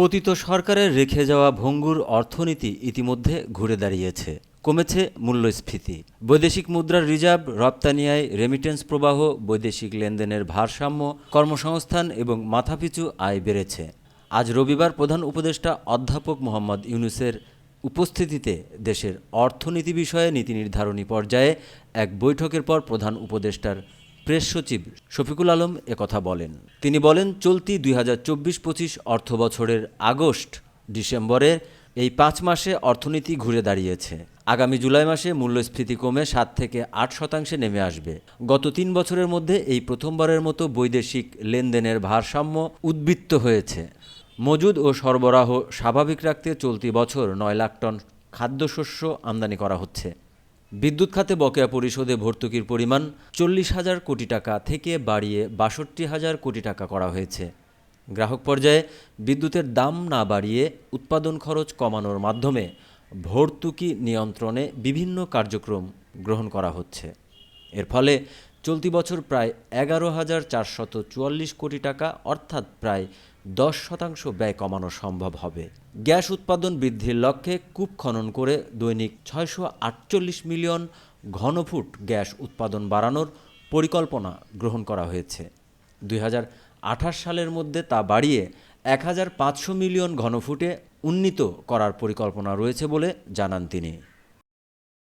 পতিত সরকারের রেখে যাওয়া ভঙ্গুর অর্থনীতি ইতিমধ্যে ঘুরে দাঁড়িয়েছে। কমেছে মূল্যস্ফীতি। বৈদেশিক মুদ্রার রিজার্ভ রপ্তানি আয় রেমিটেন্স প্রবাহ, বৈদেশিক লেনদেনের ভারসাম্য, কর্মসংস্থান এবং মাথাপিছু আয় বেড়েছে। আজ রবিবার প্রধান উপদেষ্টা অধ্যাপক মোহাম্মদ ইউনুসের উপস্থিতিতে দেশের অর্থনীতি বিষয়ে নীতি নির্ধারণী পর্যায়ে এক বৈঠকের পর প্রধান উপদেষ্টার প্রেস সচিব শফিকুল আলম একথা বলেন। তিনি বলেন, চলতি দুই হাজার চব্বিশ পঁচিশ অর্থ বছরের আগস্ট, ডিসেম্বরে এই পাঁচ মাসে অর্থনীতি ঘুরে দাঁড়িয়েছে। আগামী জুলাই মাসে মূল্যস্ফীতি কমে সাত থেকে আট শতাংশে নেমে আসবে। গত তিন বছরের মধ্যে এই প্রথমবারের মতো বৈদেশিক লেনদেনের ভারসাম্য উদ্বৃত্ত হয়েছে। মজুদ ও সরবরাহ স্বাভাবিক রাখতে চলতি বছর নয় লাখ টন খাদ্যশস্য আমদানি করা হচ্ছে। বিদ্যুৎ খাতে বকেয়া পরিশোধে ভর্তুকির পরিমাণ চল্লিশ হাজার কোটি টাকা থেকে বাড়িয়ে বাষট্টি হাজার কোটি টাকা করা হয়েছে। গ্রাহক পর্যায়ে বিদ্যুতের দাম না বাড়িয়ে উৎপাদন খরচ কমানোর মাধ্যমে ভর্তুকি নিয়ন্ত্রণে বিভিন্ন কার্যক্রম গ্রহণ করা হচ্ছে। এর ফলে চলতি বছর প্রায় এগারো হাজার চারশত চুয়াল্লিশ কোটি টাকা, অর্থাৎ প্রায় দশ শতাংশ ব্যয় কমানো সম্ভব হবে। গ্যাস উৎপাদন বৃদ্ধির লক্ষ্যে কূপ খনন করে দৈনিক ছয়শো আটচল্লিশ মিলিয়ন ঘনফুট গ্যাস উৎপাদন বাড়ানোর পরিকল্পনা গ্রহণ করা হয়েছে। দুই হাজার আঠাশ সালের মধ্যে তা বাড়িয়ে এক হাজার পাঁচশো মিলিয়ন ঘনফুটে উন্নীত করার পরিকল্পনা রয়েছে বলে জানান তিনি।